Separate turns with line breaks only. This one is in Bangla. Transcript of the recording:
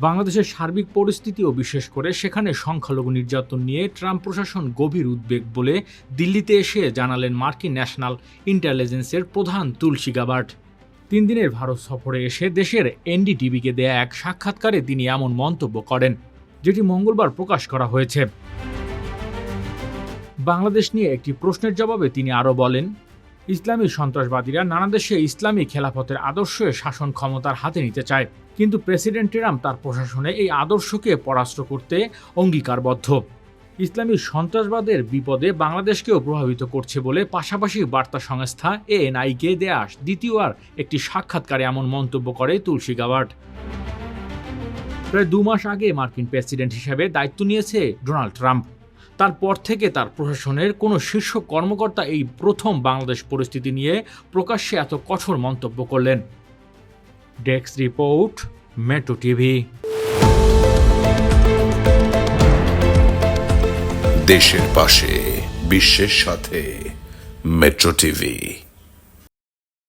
বাংলাদেশের সার্বিক পরিস্থিতি ও বিশেষ করে সেখানে সংখ্যালঘু নির্যাতন নিয়ে ট্রাম্প প্রশাসন গভীর উদ্বেগ বলে দিল্লিতে এসে জানালেন মার্কিন ন্যাশনাল ইন্টেলিজেন্সের প্রধান তুলসী গাবার্ড। তিন দিনের ভারত সফরে এসে দেশের এনডিটিভিকে দেয়া এক সাক্ষাৎকারে তিনি এমন মন্তব্য করেন, যেটি মঙ্গলবার প্রকাশ করা হয়েছে। বাংলাদেশ নিয়ে একটি প্রশ্নের জবাবে তিনি আরও বলেন ইসলামী সন্ত্রাসবাদীরা নানা দেশে ইসলামী খেলাফতের আদর্শে শাসন ক্ষমতার হাতে নিতে চায়, কিন্তু প্রেসিডেন্ট ট্রাম্প তার প্রশাসনে এই আদর্শকে পরাস্ত করতে অঙ্গীকারবদ্ধ। ইসলামী সন্ত্রাসবাদের বিপদে বাংলাদেশকেও প্রভাবিত করছে বলে পাশাপাশি বার্তা সংস্থা এএনআইকে দেয়া দ্বিতীয়বার একটি সাক্ষাৎকারে এমন মন্তব্য করে তুলসী গাওয়ার্ড প্রায় দু মাস আগে মার্কিন প্রেসিডেন্ট হিসেবে দায়িত্ব নিয়েছে ডোনাল্ড ট্রাম্প। তারপর থেকে তার প্রশাসনের কোনো শীর্ষ কর্মকর্তা এই প্রথম বাংলাদেশ পরিস্থিতি নিয়ে প্রকাশ্যে এত কঠোর মন্তব্য করলেন। ডেক্স রিপোর্ট, মেট্রো টিভি।
দেশের পাশে, বিশ্বের সাথে, মেট্রো টিভি।